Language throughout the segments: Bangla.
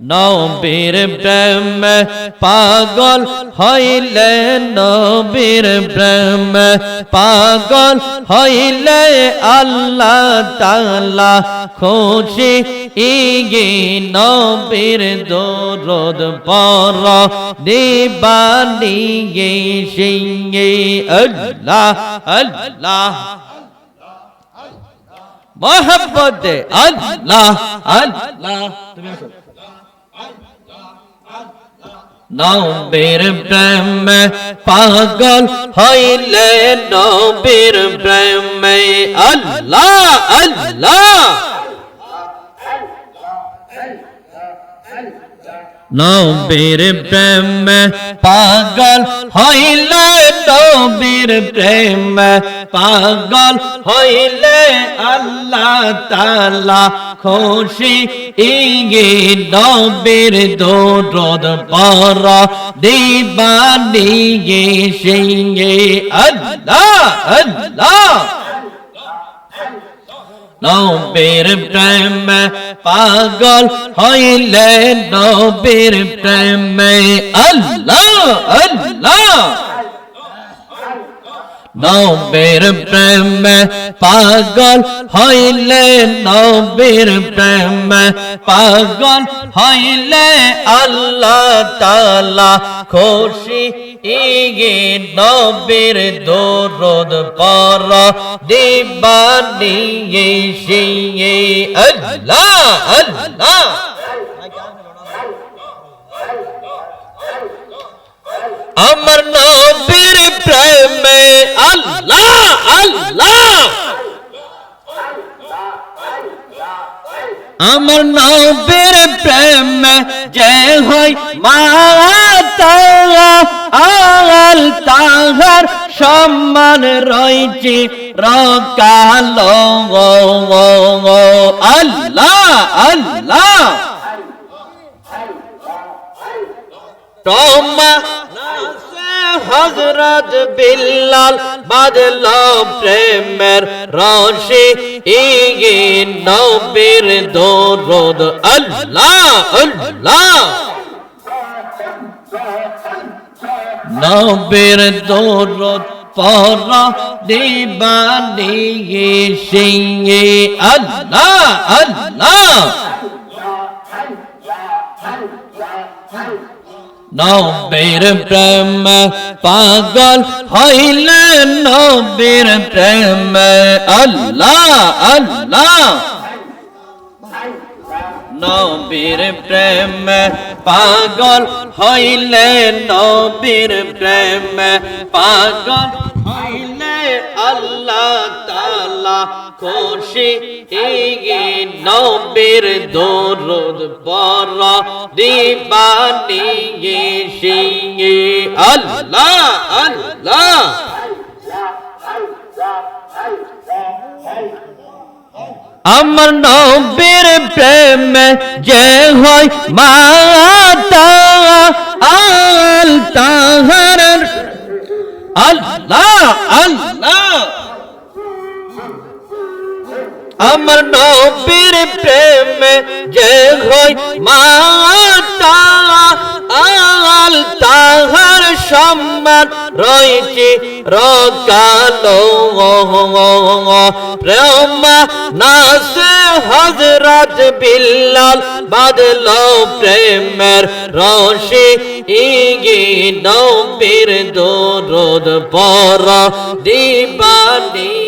নবীর প্রেম, পাগল হইলে নবীর প্রেম, পাগল হইলে আল্লাহ তালা খুশি ইগি নবীর দরদ পর দিবানিয়ে সিংহে আল্লাহ আল্লাহ। মোহাম্মদে আল্লাহ আল্লাহ। তুমি আসো। নবীর প্রেম পাগল হইলে নবীর প্রেম আল্লাহ আল্লাহ। নবীর প্রেম পাগল হইলে নবীর প্রেম পাগল হইলে আল্লাহ তালা খুশি ইগে নবীর দৌড় পর দিবানিয়ে সিংহে আল্লাহ আল্লাহ। নবীর প্রেম পাগল হইলে নবীর প্রেমে আল্লাহ আল্লাহ। নবীর প্রেম পাগল হইলে নবীর প্রেম পাগল হইলে আল্লাহ তালা খুশি ইগে নবীর দরদ পর দিবানিয়ে সিয়ে আল্লাহ আল্লাহ। আমার নবীর প্রেমে আল্লাহ আল্লাহ আমার নবীর প্রেম যে হয় মাতা আল তাহার সম্মান রয়েছে, রকালো আল্লাহ আল্লাহ। তোমা হজরত বিল্লাল বাদল প্রেমের রশি ইগে নবীর দরদ। আল্লাহ আল্লাহ। নবীর দরদ পর দিবানিয়ে সিংহে। আল্লাহ আল্লাহ। নবীর প্রেম, পাগল হইলে নবীর প্রেম। আল্লাহ আল্লাহ। নবীর প্রেম, পাগল হইলে নবীর প্রেম। পাগল হইলে আল্লাহ। তালা খুশি। ইগে নবীর দরদ পর দিবানিয়ে সিংহে আল্লাহ আল্লাহ। আমার নবীর প্রেম যে হয় মাতা, আল তাহার। আল্লাহ আল্লাহ। আমার নবীর প্রেম যে হয় মাতা, আল তাহার সম্মান রয়েছে রকালো প্রেম নাসে হজরত বিল্লাল বাদল প্রেমের রশি ইগে নবীর দরদ পর। দিবানিয়ে সিংহে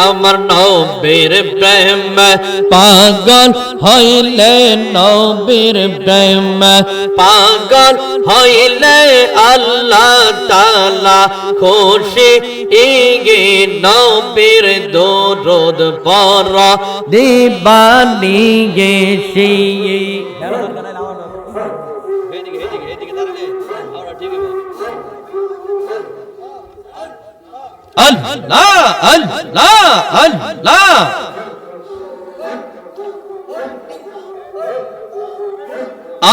আমার নবীর প্রেম পাগল হইলে নবীর প্রেম পাগল হইলে আল্লাহ তালা খুশি ইগে নবীর দরদ পর দিবানিয়ে সিয়ে আল্লাহ আল্লাহ আল্লাহ।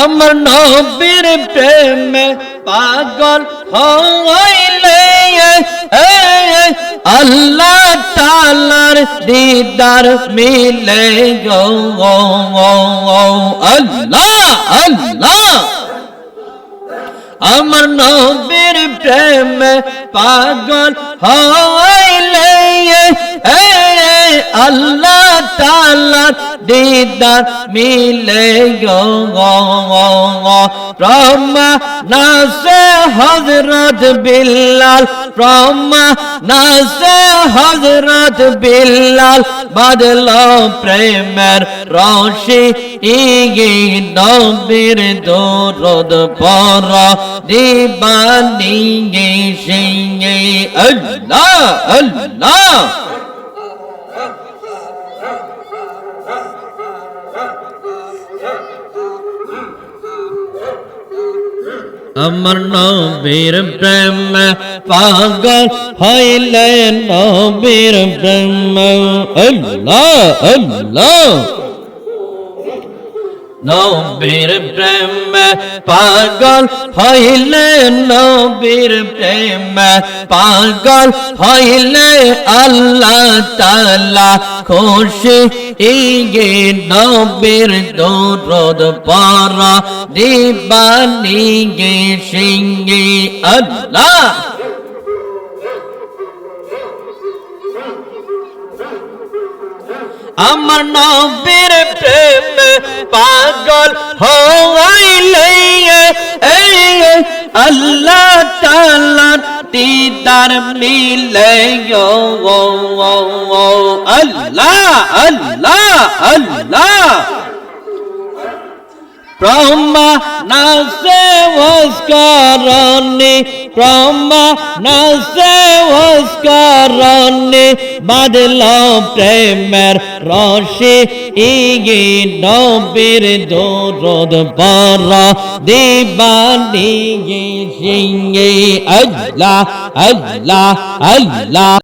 আমার নবীর প্রেমে পাগল হইলে আল্লাহ তালার দিদার মিলে গো, আল্লাহ আল্লাহ। আমার নবীর প্রেম পাগল হইলে আল্লাহ তালা দিদার মিলে ব্রহ্মা নাসে হজরত বিল্লাল ব্রহ্মা নাসে হজরত বিল্লাল বাদল প্রেমের রশি ইগে নবীর দরদ পর দিবানি সিংহে আল্লাহ আল্লাহ। আমার নবীর প্রেম পাগল হইলে নবীর প্রেম। আল্লাহ আল্লাহ। নবীর প্রেম পাগল হইলে নবীর প্রেম পাগল হইলে আল্লাহ তালা খুশি। ইগে নবীর দৌরদ পারা দিবানি গে সিংহে আল্লাহ। আমার নবীর প্রেম পাগল হইলে আল্লাহ তালার দিদার মিলে আল্লাহ আল্লাহ আল্লাহ। আল্লাহ ব্রহ্মা নাসে ওস্কারণে ব্রহ্মা নাসে ওস্কারণে বাদল প্রেমের রশি ইগে নবীর দরদ পর দিবানি গে সিংহে আল্লাহ আল্লাহ আল্লাহ।